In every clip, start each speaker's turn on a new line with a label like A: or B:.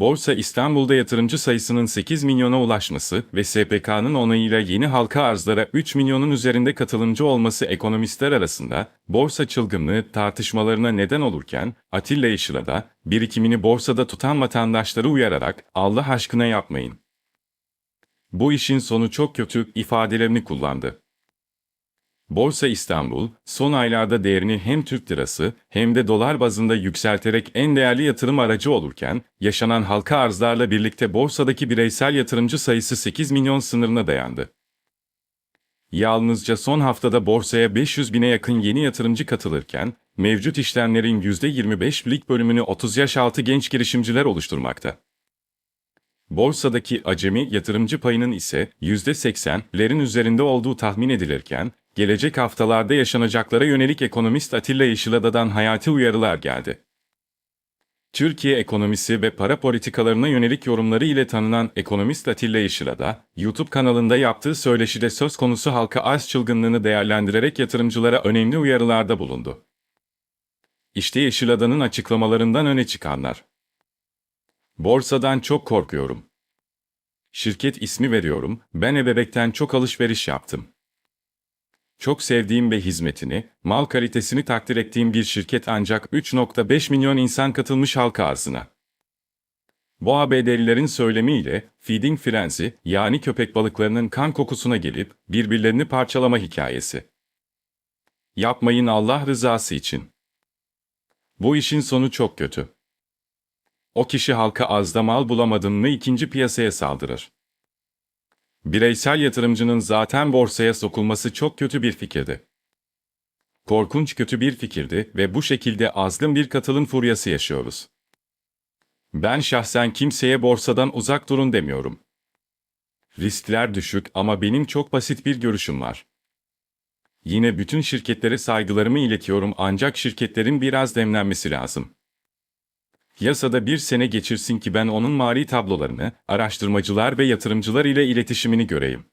A: Borsa İstanbul'da yatırımcı sayısının 8 milyona ulaşması ve SPK'nın onayıyla yeni halka arzlara 3 milyonun üzerinde katılımcı olması ekonomistler arasında borsa çılgınlığı tartışmalarına neden olurken Atilla Yeşil'a da birikimini borsada tutan vatandaşları uyararak Allah aşkına yapmayın. Bu işin sonu çok kötü ifadelerini kullandı. Borsa İstanbul, son aylarda değerini hem Türk lirası hem de dolar bazında yükselterek en değerli yatırım aracı olurken, yaşanan halka arzlarla birlikte borsadaki bireysel yatırımcı sayısı 8 milyon sınırına dayandı. Yalnızca son haftada borsaya 500 bine yakın yeni yatırımcı katılırken, mevcut işlemlerin %25'lik bölümünü 30 yaş altı genç girişimciler oluşturmakta. Borsadaki acemi yatırımcı payının ise %80'lerin üzerinde olduğu tahmin edilirken, gelecek haftalarda yaşanacaklara yönelik ekonomist Atilla Yeşilada'dan hayati uyarılar geldi. Türkiye ekonomisi ve para politikalarına yönelik yorumları ile tanınan ekonomist Atilla Yeşilada, YouTube kanalında yaptığı söyleşide söz konusu halka arz çılgınlığını değerlendirerek yatırımcılara önemli uyarılarda bulundu. İşte Yeşilada'nın açıklamalarından öne çıkanlar. Borsadan çok korkuyorum. Şirket ismi veriyorum, ben ebebekten çok alışveriş yaptım. Çok sevdiğim ve hizmetini, mal kalitesini takdir ettiğim bir şirket ancak 3.5 milyon insan katılmış halka arzına. Bu ABD'lilerin söylemiyle feeding frenzy yani köpek balıklarının kan kokusuna gelip birbirlerini parçalama hikayesi. Yapmayın Allah rızası için. Bu işin sonu çok kötü. O kişi halka azda mal bulamadın mı ikinci piyasaya saldırır. Bireysel yatırımcının zaten borsaya sokulması çok kötü bir fikirdi. Korkunç kötü bir fikirdi ve bu şekilde azgın bir katılım furyası yaşıyoruz. Ben şahsen kimseye borsadan uzak durun demiyorum. Riskler düşük ama benim çok basit bir görüşüm var. Yine bütün şirketlere saygılarımı iletiyorum ancak şirketlerin biraz demlenmesi lazım. Yasada bir sene geçirsin ki ben onun mali tablolarını, araştırmacılar ve yatırımcılar ile iletişimini göreyim.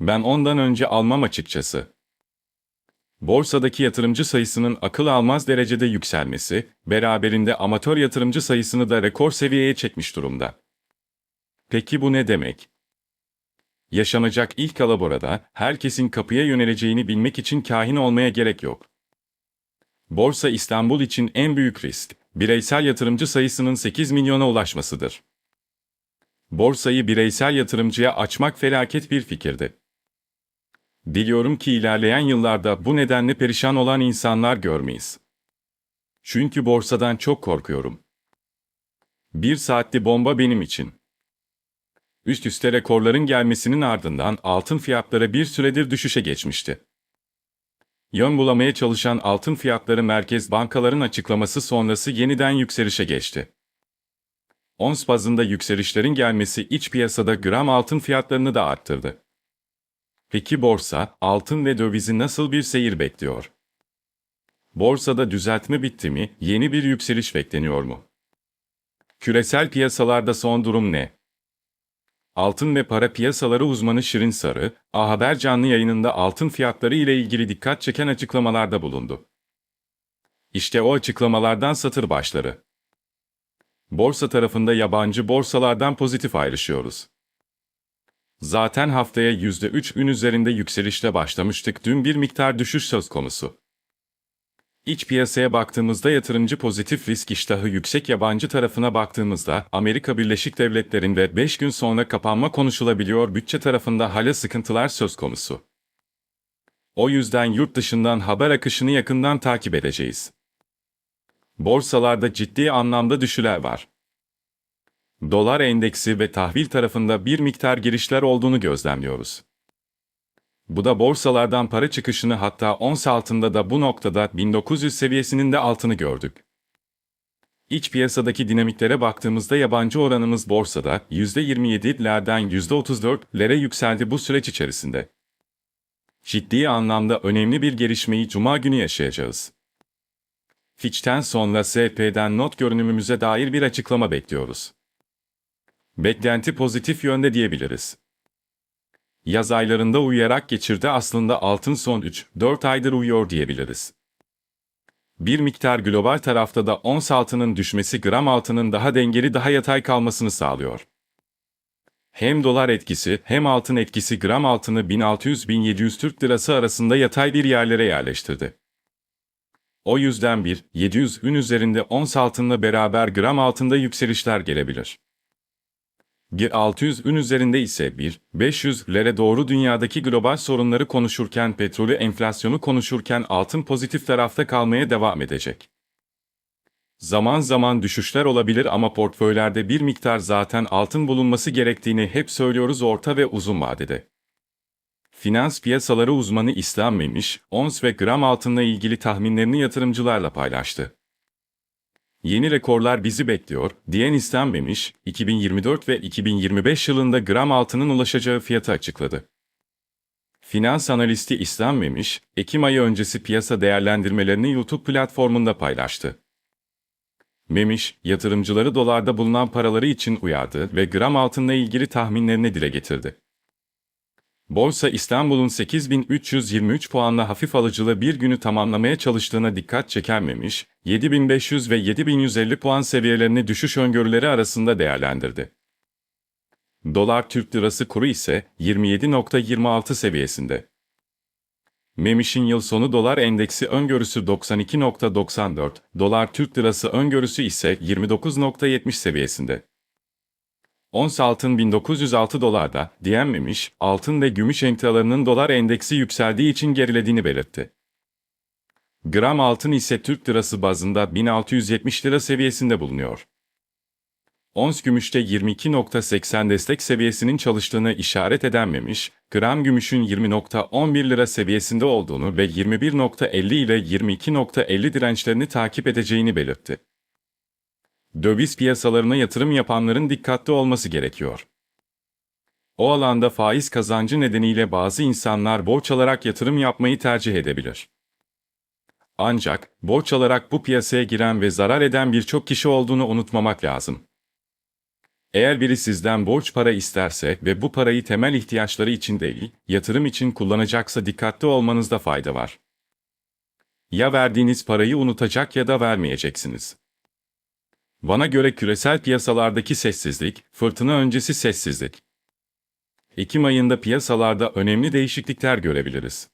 A: Ben ondan önce almam açıkçası. Borsadaki yatırımcı sayısının akıl almaz derecede yükselmesi, beraberinde amatör yatırımcı sayısını da rekor seviyeye çekmiş durumda. Peki bu ne demek? Yaşanacak ilk alaborada herkesin kapıya yöneleceğini bilmek için kahin olmaya gerek yok. Borsa İstanbul için en büyük risk, bireysel yatırımcı sayısının 8 milyona ulaşmasıdır. Borsayı bireysel yatırımcıya açmak felaket bir fikirdi. Diliyorum ki ilerleyen yıllarda bu nedenle perişan olan insanlar görmeyiz. Çünkü borsadan çok korkuyorum. Bir saatli bomba benim için. Üst üste rekorların gelmesinin ardından altın fiyatları bir süredir düşüşe geçmişti. Yön bulamaya çalışan altın fiyatları merkez bankaların açıklaması sonrası yeniden yükselişe geçti. Ons bazında yükselişlerin gelmesi iç piyasada gram altın fiyatlarını da arttırdı. Peki borsa, altın ve dövizi nasıl bir seyir bekliyor? Borsada düzeltme bitti mi, yeni bir yükseliş bekleniyor mu? Küresel piyasalarda son durum ne? Altın ve para piyasaları uzmanı Şirin Sarı, A Haber canlı yayınında altın fiyatları ile ilgili dikkat çeken açıklamalarda bulundu. İşte o açıklamalardan satır başları. Borsa tarafında yabancı borsalardan pozitif ayrışıyoruz. Zaten haftaya %3 ün üzerinde yükselişle başlamıştık. Dün bir miktar düşüş söz konusu. İç piyasaya baktığımızda yatırımcı pozitif risk iştahı yüksek yabancı tarafına baktığımızda Amerika Birleşik Devletleri'nde 5 gün sonra kapanma konuşulabiliyor bütçe tarafında hala sıkıntılar söz konusu. O yüzden yurt dışından haber akışını yakından takip edeceğiz. Borsalarda ciddi anlamda düşüler var. Dolar endeksi ve tahvil tarafında bir miktar girişler olduğunu gözlemliyoruz. Bu da borsalardan para çıkışını hatta ons altında da bu noktada 1900 seviyesinin de altını gördük. İç piyasadaki dinamiklere baktığımızda yabancı oranımız borsada %27'lerden %34'lere yükseldi bu süreç içerisinde. Ciddi anlamda önemli bir gelişmeyi Cuma günü yaşayacağız. Fitch'ten sonra SP'den not görünümümüze dair bir açıklama bekliyoruz. Beklenti pozitif yönde diyebiliriz yaz aylarında uyuyarak geçirdi aslında altın son 3-4 aydır uyuyor diyebiliriz. Bir miktar global tarafta da ons altının düşmesi gram altının daha dengeli daha yatay kalmasını sağlıyor. Hem dolar etkisi hem altın etkisi gram altını 1600-1700 Türk Lirası arasında yatay bir yerlere yerleştirdi. O yüzden bir 700 ün üzerinde ons altınla beraber gram altında yükselişler gelebilir. Bir 600 ün üzerinde ise bir 500'lere doğru dünyadaki global sorunları konuşurken petrolü enflasyonu konuşurken altın pozitif tarafta kalmaya devam edecek. Zaman zaman düşüşler olabilir ama portföylerde bir miktar zaten altın bulunması gerektiğini hep söylüyoruz orta ve uzun vadede. Finans piyasaları uzmanı İslam Memiş, ons ve gram altınla ilgili tahminlerini yatırımcılarla paylaştı. Yeni rekorlar bizi bekliyor, diyen İslam Memiş, 2024 ve 2025 yılında gram altının ulaşacağı fiyatı açıkladı. Finans analisti İslam Memiş, Ekim ayı öncesi piyasa değerlendirmelerini YouTube platformunda paylaştı. Memiş, yatırımcıları dolarda bulunan paraları için uyardı ve gram altınla ilgili tahminlerini dile getirdi. Borsa İstanbul'un 8323 puanla hafif alıcılı bir günü tamamlamaya çalıştığına dikkat çekenmemiş, 7500 ve 7150 puan seviyelerini düşüş öngörüleri arasında değerlendirdi. Dolar Türk Lirası kuru ise 27.26 seviyesinde. Memiş'in yıl sonu dolar endeksi öngörüsü 92.94, dolar Türk lirası öngörüsü ise 29.70 seviyesinde. Ons altın 1906 dolarda, diyenmemiş, altın ve gümüş emtialarının dolar endeksi yükseldiği için gerilediğini belirtti. Gram altın ise Türk lirası bazında 1670 lira seviyesinde bulunuyor. Ons gümüşte 22.80 destek seviyesinin çalıştığını işaret edenmemiş, gram gümüşün 20.11 lira seviyesinde olduğunu ve 21.50 ile 22.50 dirençlerini takip edeceğini belirtti. Döviz piyasalarına yatırım yapanların dikkatli olması gerekiyor. O alanda faiz kazancı nedeniyle bazı insanlar borç alarak yatırım yapmayı tercih edebilir. Ancak borç alarak bu piyasaya giren ve zarar eden birçok kişi olduğunu unutmamak lazım. Eğer biri sizden borç para isterse ve bu parayı temel ihtiyaçları için değil, yatırım için kullanacaksa dikkatli olmanızda fayda var. Ya verdiğiniz parayı unutacak ya da vermeyeceksiniz. Bana göre küresel piyasalardaki sessizlik, fırtına öncesi sessizlik. Ekim ayında piyasalarda önemli değişiklikler görebiliriz.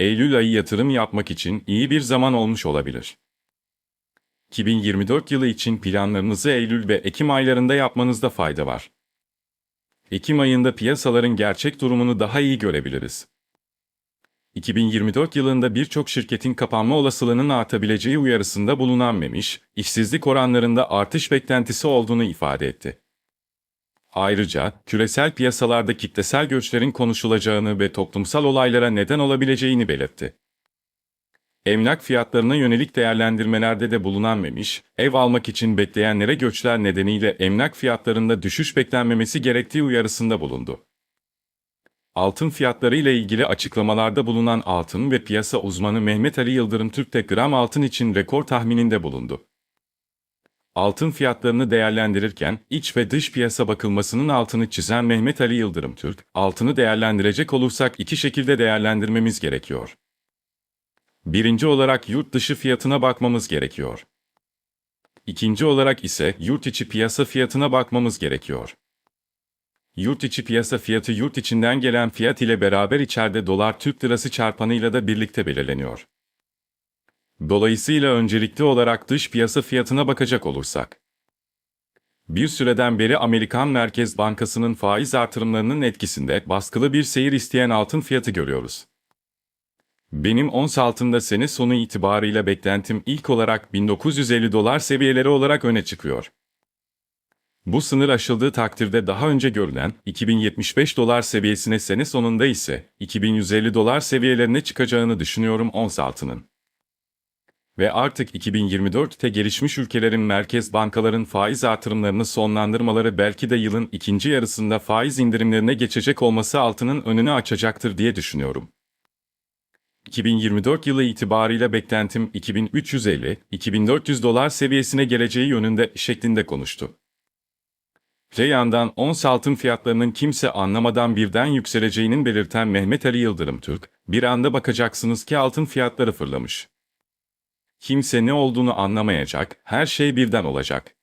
A: Eylül ayı yatırım yapmak için iyi bir zaman olmuş olabilir. 2024 yılı için planlarınızı Eylül ve Ekim aylarında yapmanızda fayda var. Ekim ayında piyasaların gerçek durumunu daha iyi görebiliriz. 2024 yılında birçok şirketin kapanma olasılığının artabileceği uyarısında bulunan Memiş, işsizlik oranlarında artış beklentisi olduğunu ifade etti. Ayrıca, küresel piyasalarda kitlesel göçlerin konuşulacağını ve toplumsal olaylara neden olabileceğini belirtti. Emlak fiyatlarına yönelik değerlendirmelerde de bulunan Memiş, ev almak için bekleyenlere göçler nedeniyle emlak fiyatlarında düşüş beklenmemesi gerektiği uyarısında bulundu. Altın fiyatları ile ilgili açıklamalarda bulunan altın ve piyasa uzmanı Mehmet Ali Yıldırım Türk de gram altın için rekor tahmininde bulundu. Altın fiyatlarını değerlendirirken iç ve dış piyasa bakılmasının altını çizen Mehmet Ali Yıldırım Türk, altını değerlendirecek olursak iki şekilde değerlendirmemiz gerekiyor. Birinci olarak yurt dışı fiyatına bakmamız gerekiyor. İkinci olarak ise yurt içi piyasa fiyatına bakmamız gerekiyor. Yurt içi piyasa fiyatı yurt içinden gelen fiyat ile beraber içeride dolar Türk lirası çarpanıyla da birlikte belirleniyor. Dolayısıyla öncelikli olarak dış piyasa fiyatına bakacak olursak. Bir süreden beri Amerikan Merkez Bankası'nın faiz artırımlarının etkisinde baskılı bir seyir isteyen altın fiyatı görüyoruz. Benim ons altında sene sonu itibarıyla beklentim ilk olarak 1950 dolar seviyeleri olarak öne çıkıyor. Bu sınır aşıldığı takdirde daha önce görülen 2075 dolar seviyesine sene sonunda ise 2150 dolar seviyelerine çıkacağını düşünüyorum ons altının. Ve artık 2024'te gelişmiş ülkelerin merkez bankaların faiz artırımlarını sonlandırmaları belki de yılın ikinci yarısında faiz indirimlerine geçecek olması altının önünü açacaktır diye düşünüyorum. 2024 yılı itibarıyla beklentim 2350-2400 dolar seviyesine geleceği yönünde şeklinde konuştu. Öte yandan ons altın fiyatlarının kimse anlamadan birden yükseleceğinin belirten Mehmet Ali Yıldırım Türk, bir anda bakacaksınız ki altın fiyatları fırlamış. Kimse ne olduğunu anlamayacak, her şey birden olacak.